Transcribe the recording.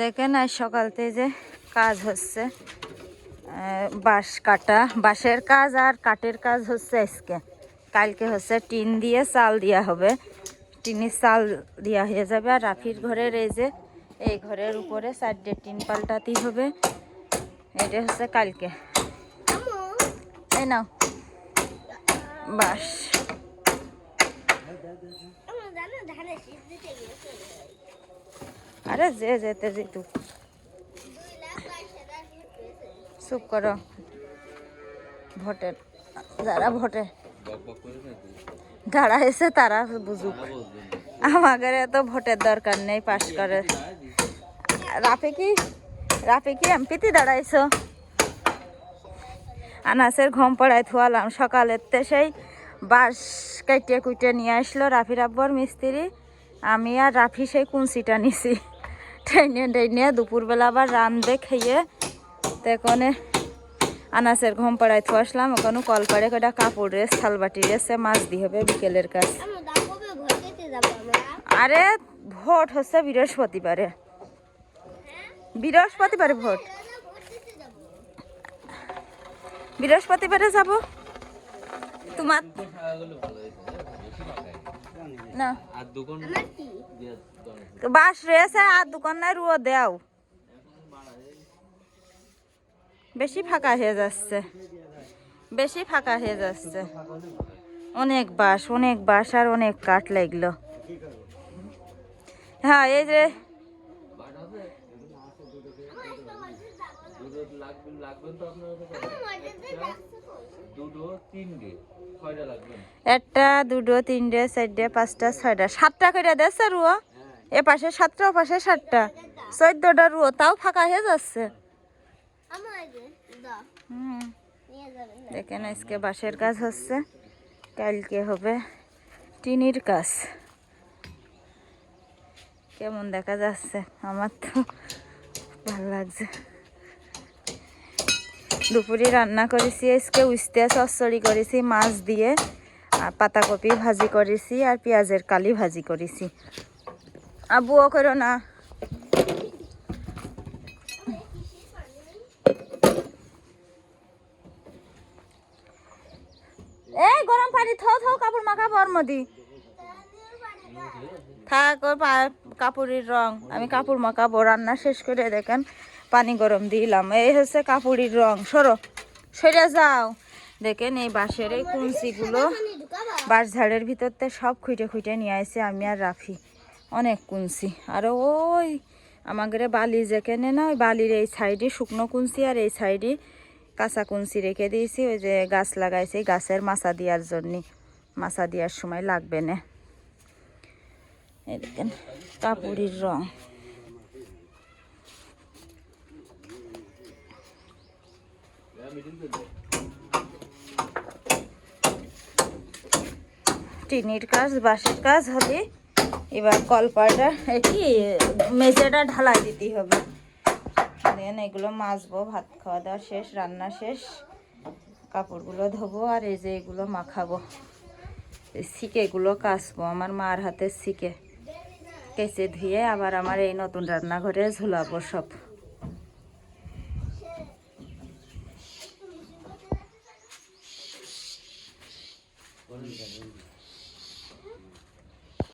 দেখেন আজ সকালতে যে কাজ হচ্ছে বাঁশ কাটা, বাঁশের কাজ আর কাঠের কাজ হচ্ছে আজকে। কালকে হচ্ছে টিন দিয়ে চাল দেওয়া হবে। টিনের চাল দেওয়া হয়ে যাবে আর রাফির ঘরের এই যে, এই ঘরের উপরে চারটে টিন পাল্টাতেই হবে। এটা হচ্ছে কালকে। নাও বাস আরে যে যেতে যেতু চুপ করো। ভোটের যারা ভোটে। দাঁড়াইছে তারা বুঝুক। আমাদের এত ভোটের দরকার নেই, পাশ করে। রাফে কি? রাফে কি এমপিতে দাঁড়াইছো? আনাসের ঘুম পড়াই থুয়ালাম সকালের তে সেই বাঁশ কাইটে কুইটে নিয়ে আসলো রাফি রাব্বর মিস্ত্রি। আমি আর রাফি সেই কুঞ্চিটা নিছি। ট্রেনে ট্রেনে দুপুরবেলা আবার রান্ধে খেয়ে তো এখানে আনাসের ঘুম পড়াই থু আসলাম ওখানে কল করে কটা কাপড় রেস থালবাটি রেসে মাছ দিয়ে হবে বিকেলের কাজ। আরে ভোট হচ্ছে বৃহস্পতিবারে। বৃহস্পতিবারে ভোট। বৃহস্পতিবারে যাব। তোমার না বাস রয়েছে আর দোকান নাই রুয়ো দেও বেশি ফাঁকা হয়ে যাচ্ছে বেশি ফাঁকা হয়ে যাচ্ছে অনেক বাস অনেক বাস আর অনেক কাঠ লাগল হ্যাঁ এই যে লাগবে লাগবে তো আপনার দুটো তিনটে ছয়টা লাগবে একটা দুটো তিনটে চারটে পাঁচটা ছয়টা। সাতটা করে দেছে রুয়ো এ পাশে সাতটা ও পাশে সাতটা। চোদ্দটা রুয়ো তাও ফাঁকা হয়ে যাচ্ছে। হুম। দেখেন আজকে বাঁশের কাজ হচ্ছে। কালকে হবে টিনির কাজ। কেমন দেখা যাচ্ছে? আমার তো ভালো লাগছে। দুপুরে রান্না করেছি, আজকে উস্তে চচ্চড়ি করেছি, মাছ দিয়ে, আর পাতাকপি ভাজি করেছি, আর পেঁয়াজের কালি ভাজি করেছি। আবুও করো না। এই ওর কাপড়ের রং, আমি কাপড় মাখাবো, রান্না শেষ করে দেখেন। পানি গরম দিলাম। এই হচ্ছে কাপড়ের রং। সরো সরে যাও। দেখেন এই বাঁশের এই কুঞ্চিগুলো বাঁশ ঝাড়ের ভিতরতে সব খুঁটে খুঁটে নিয়ে আসে আমি আর রাফি। অনেক কুঞ্চি। আর ওই আমাদের বালি যেখানে না, ওই বালির এই সাইডে শুকনো কুঞ্চি আর এই সাইডে কাঁচা কুঞ্চি রেখে দিয়েছি। ওই যে গাছ লাগাইছি গাছের মাছা দেওয়ার জন্যে। মাছা দেওয়ার সময় লাগবে না। এই দেখেন, কাপড়ের রং। টিনির কাজ, বাঁশের কাজ হলে এবার কলপাটা কি মেঝেটা ঢালাই দিতে হবে। দেন এগুলো মাজবো, ভাত খাওয়া দাওয়া শেষ, রান্না শেষ। কাপড়গুলো ধোবো আর এই যে এগুলো মাখাবো। এই শিকেগুলো কাচবো, আমার মার হাতে শিকে কেচে ধুয়ে আবার আমার এই নতুন রান্নাঘরে ঝুলাবো সব।